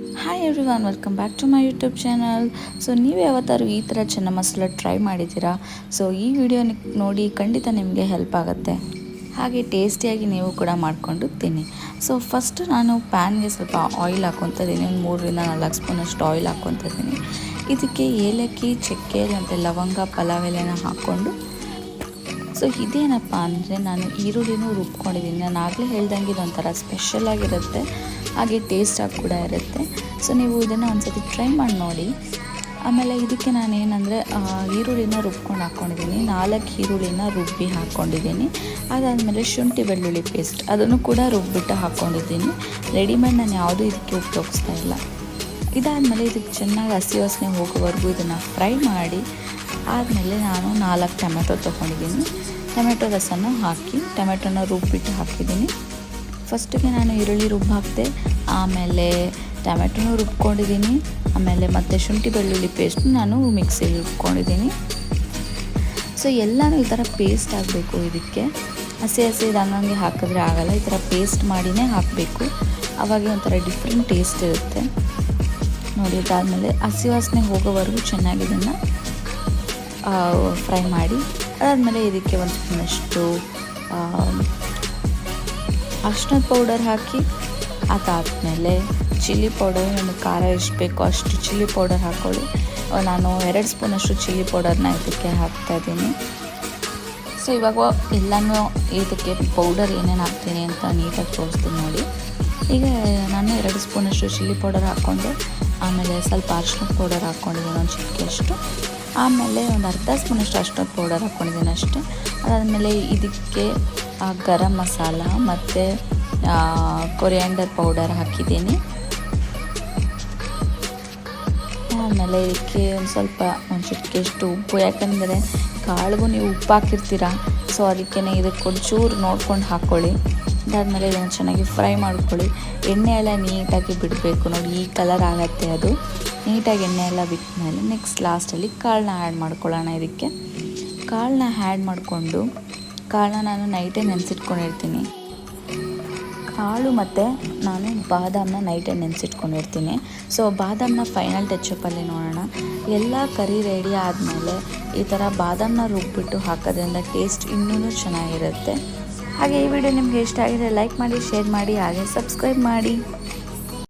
Hi everyone welcome back to my YouTube channel so ನೀವು ಯಾವತ್ತಾದ್ರು ಈ ಥರ ಚೆನ್ನ ಮಸಾಲ ಟ್ರೈ ಮಾಡಿದ್ದೀರಾ? ಸೊ ಈ ವಿಡಿಯೋ ನೋಡಿ ಖಂಡಿತ ನಿಮಗೆ ಹೆಲ್ಪ್ ಆಗುತ್ತೆ. ಹಾಗೆ ಟೇಸ್ಟಿಯಾಗಿ ನೀವು ಕೂಡ ಮಾಡಿಕೊಂಡು ತಿನ್ನಿ. ಸೊ ಫಸ್ಟು ನಾನು ಪ್ಯಾನ್ಗೆ ಸ್ವಲ್ಪ ಆಯಿಲ್ ಹಾಕ್ಕೊತಿದ್ದೀನಿ ಒಂದು ಮೂರರಿಂದ ನಾಲ್ಕು ಸ್ಪೂನಷ್ಟು ಆಯಿಲ್ ಹಾಕ್ಕೊತಿದ್ದೀನಿ ಇದಕ್ಕೆ ಏಲಕ್ಕಿ, ಚಕ್ಕೆ, ಮತ್ತು ಲವಂಗ, ಪಲಾವ್ ಎಲೆನ ಹಾಕ್ಕೊಂಡು ಸೊ ಇದೇನಪ್ಪ ಅಂದರೆ ನಾನು ಈರುಳ್ಳಿನೂ ರುಬ್ಕೊಂಡಿದ್ದೀನಿ. ನಾನು ಆಗಲೇ ಹೇಳ್ದಂಗೆ ಇದೊಂಥರ ಸ್ಪೆಷಲ್ ಆಗಿರುತ್ತೆ. ಹಾಗೆ ಟೇಸ್ಟಾಗಿ ಕೂಡ ಇರುತ್ತೆ. ಸೊ ನೀವು ಇದನ್ನು ಒಂದ್ಸತಿ ಟ್ರೈ ಮಾಡಿ ನೋಡಿ. ಆಮೇಲೆ ಇದಕ್ಕೆ ನಾನು ಏನಂದರೆ ಈರುಳ್ಳಿನ ರುಬ್ಕೊಂಡು ಹಾಕ್ಕೊಂಡಿದ್ದೀನಿ ನಾಲ್ಕು ಈರುಳ್ಳಿನ ರುಬ್ಬಿ ಹಾಕ್ಕೊಂಡಿದ್ದೀನಿ ಅದಾದಮೇಲೆ ಶುಂಠಿ ಬೆಳ್ಳುಳ್ಳಿ ಪೇಸ್ಟ್ ಅದನ್ನು ಕೂಡ ರುಬ್ಬಿಟ್ಟು ಹಾಕ್ಕೊಂಡಿದ್ದೀನಿ ರೆಡಿಮೇಡ್ ನಾನು ಯಾವುದೂ ಇದಕ್ಕೆ ಉಪಯೋಗಿಸ್ತಾ ಇಲ್ಲ. ಇದಾದಮೇಲೆ ಇದಕ್ಕೆ ಚೆನ್ನಾಗಿ ಹಸಿ ವಾಸನೆ ಹೋಗೋವರೆಗೂ ಇದನ್ನು ಫ್ರೈ ಮಾಡಿ. ಆದಮೇಲೆ ನಾನು ನಾಲ್ಕು ಟೊಮೆಟೊ ತೊಗೊಂಡಿದ್ದೀನಿ. ಟೊಮೆಟೊ ರಸನ ಹಾಕಿ, ಟೊಮೆಟೊನ ರುಬ್ಬಿಟ್ಟು ಹಾಕಿದ್ದೀನಿ. ಫಸ್ಟಿಗೆ ನಾನು ಈರುಳ್ಳಿ ರುಬ್ಬಿ ಹಾಕಿದೆ ಆಮೇಲೆ ಟೊಮೆಟೊನೂ ರುಬ್ಕೊಂಡಿದ್ದೀನಿ, ಆಮೇಲೆ ಮತ್ತು ಶುಂಠಿ ಬೆಳ್ಳುಳ್ಳಿ ಪೇಸ್ಟ್ ನಾನು ಮಿಕ್ಸಿಲಿ ರುಬ್ಕೊಂಡಿದ್ದೀನಿ. ಸೊ ಎಲ್ಲನೂ ಈ ಥರ ಪೇಸ್ಟ್ ಆಗಬೇಕು ಇದಕ್ಕೆ. ಹಸಿ ಹಸಿ ಹಂಗಂಗೆ ಹಾಕಿದ್ರೆ ಆಗಲ್ಲ, ಈ ಥರ ಪೇಸ್ಟ್ ಮಾಡಿನೇ ಹಾಕಬೇಕು. ಆವಾಗ ಒಂಥರ ಡಿಫ್ರೆಂಟ್ ಟೇಸ್ಟ್ ಇರುತ್ತೆ. ನೋಡಿ ಅದಾದಮೇಲೆ ಹಸಿ ವಾಸನೆ ಹೋಗೋವರೆಗೂ ಚೆನ್ನಾಗಿ ಇದನ್ನು ಫ್ರೈ ಮಾಡಿ. ಅದಾದಮೇಲೆ ಇದಕ್ಕೆ ಒಂದು ಸ್ಪೂನಷ್ಟು ಅರ್ಶಿನದ ಪೌಡರ್ ಹಾಕಿ, ಅದಾದಮೇಲೆ ಚಿಲ್ಲಿ ಪೌಡರ್ ನಮಗೆ ಖಾರ ಎಷ್ಟು ಬೇಕೋ ಅಷ್ಟು ಚಿಲ್ಲಿ ಪೌಡರ್ ಹಾಕ್ಕೊಳ್ಳಿ ನಾನು ಎರಡು ಸ್ಪೂನಷ್ಟು ಚಿಲ್ಲಿ ಪೌಡರ್ನ ಇದಕ್ಕೆ ಹಾಕ್ತಾಯಿದ್ದೀನಿ ಸೊ ಇವಾಗ ಎಲ್ಲನೂ ಇದಕ್ಕೆ ಪೌಡರ್ ಏನೇನು ಹಾಕ್ತೀನಿ ಅಂತ ನೀಟಾಗಿ ತೋರಿಸ್ತೀನಿ ನೋಡಿ. ಈಗ ನಾನು ಎರಡು ಸ್ಪೂನಷ್ಟು ಚಿಲ್ಲಿ ಪೌಡರ್ ಹಾಕ್ಕೊಂಡು, ಆಮೇಲೆ ಸ್ವಲ್ಪ ಅರ್ಶಿನದ ಪೌಡರ್ ಹಾಕ್ಕೊಂಡಿದ್ದೀನಿ ಒಂದು ಚಿಟಿಕೆಯಷ್ಟು. ಆಮೇಲೆ ಒಂದು ಅರ್ಧ ಸ್ಪೂನಷ್ಟು ಅಷ್ಟು ಪೌಡರ್ ಹಾಕ್ಕೊಂಡಿದ್ದೀನಿ ಅಷ್ಟೇ. ಅದಾದಮೇಲೆ ಇದಕ್ಕೆ ಗರಂ ಮಸಾಲ ಮತ್ತು ಕೊರಿಯಾಂಡರ್ ಪೌಡರ್ ಹಾಕಿದ್ದೀನಿ. ಆಮೇಲೆ ಇದಕ್ಕೆ ಒಂದು ಸ್ವಲ್ಪ, ಒಂದು ಚಿಟಿಕೆಯಷ್ಟು ಉಪ್ಪು. ಯಾಕಂದರೆ ಕಾಳಿಗೂ ನೀವು ಉಪ್ಪು ಹಾಕಿರ್ತೀರ, ಸೊ ಅದಕ್ಕೆ ಇದಕ್ಕೆ ಒಂಚೂರು ನೋಡ್ಕೊಂಡು ಹಾಕ್ಕೊಳ್ಳಿ ಅದಾದಮೇಲೆ ಇದನ್ನು ಚೆನ್ನಾಗಿ ಫ್ರೈ ಮಾಡ್ಕೊಳ್ಳಿ. ಎಣ್ಣೆ ಎಲ್ಲ ನೀಟಾಗಿ ಬಿಡಬೇಕು. ನೋಡಿ, ಈ ಕಲರ್ ಆಗುತ್ತೆ ಅದು. ನೀಟಾಗಿ ಎಣ್ಣೆ ಎಲ್ಲ ಬಿಟ್ಟ ಮೇಲೆ ನೆಕ್ಸ್ಟ್ ಲಾಸ್ಟಲ್ಲಿ ಕಾಳನ್ನ ಆ್ಯಡ್ ಮಾಡ್ಕೊಳ್ಳೋಣ ಇದಕ್ಕೆ. ಕಾಳನ್ನ ಆ್ಯಡ್ ಮಾಡಿಕೊಂಡು, ಕಾಳನ್ನ ನಾನು ನೈಟೇ ನೆನೆಸಿಟ್ಕೊಂಡಿರ್ತೀನಿ. ಕಾಳು ಮತ್ತು ನಾನು ಬಾದಾಮನ್ನ ನೈಟೇ ನೆನೆಸಿಟ್ಕೊಂಡಿರ್ತೀನಿ. ಸೊ ಬಾದಾಮನ್ನ ಫೈನಲ್ ಟಚಪ್ಪಲ್ಲಿ ನೋಡೋಣ. ಎಲ್ಲ ಕರಿ ರೆಡಿ ಆದಮೇಲೆ ಈ ಥರ ಬಾದಾಮನ್ನ ರುಬ್ಬಿಟ್ಟು ಹಾಕೋದ್ರಿಂದ ಟೇಸ್ಟ್ ಇನ್ನೂ ಚೆನ್ನಾಗಿರುತ್ತೆ. ಹಾಗೆ ಈ ವಿಡಿಯೋ ನಿಮಗೆ ಇಷ್ಟ ಆಗಿದೆ ಲೈಕ್ ಮಾಡಿ ಶೇರ್ ಮಾಡಿ ಹಾಗೆ ಸಬ್ಸ್ಕ್ರೈಬ್ ಮಾಡಿ.